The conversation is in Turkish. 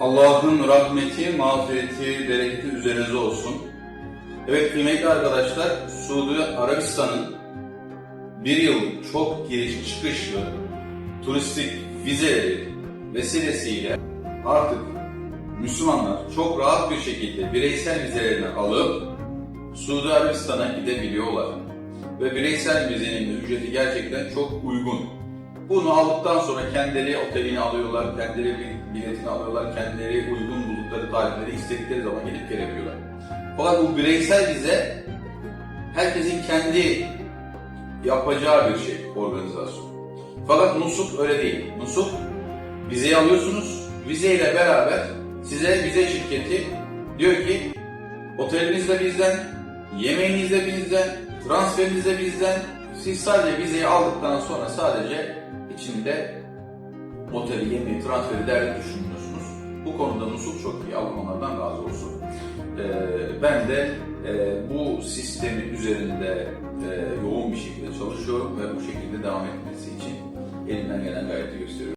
Allah'ın rahmeti, mağfireti, bereketi üzerinize olsun. Evet kıymetli arkadaşlar, Suudi Arabistan'ın bir yıl çok giriş çıkışlı turistik vizeleri vesilesiyle artık Müslümanlar çok rahat bir şekilde bireysel vizelerini alıp Suudi Arabistan'a gidebiliyorlar. Ve bireysel vizenin ücreti gerçekten çok uygun. Bunu aldıktan sonra kendileri otelini alıyorlar, kendileri bil- biletini alıyorlar, kendileri uygun buldukları tarihleri istedikleri zaman gidip gelebiliyorlar. Fakat bu bireysel vize herkesin kendi yapacağı bir şey, organizasyon. Fakat Nusuk öyle değil. Nusuk vizeyi alıyorsunuz, vizeyle beraber size vize şirketi diyor ki oteliniz de bizden, yemeğiniz de bizden, transferiniz de bizden. Siz sadece vizeyi aldıktan sonra sadece içinde oteli, yemeği, transferi derdi düşünmüyorsunuz. Bu konuda Nusuk çok iyi. Allah onlardan razı olsun. Ee, ben de e, bu sistemi üzerinde e, yoğun bir şekilde çalışıyorum ve bu şekilde devam etmesi için elimden gelen gayreti gösteriyorum.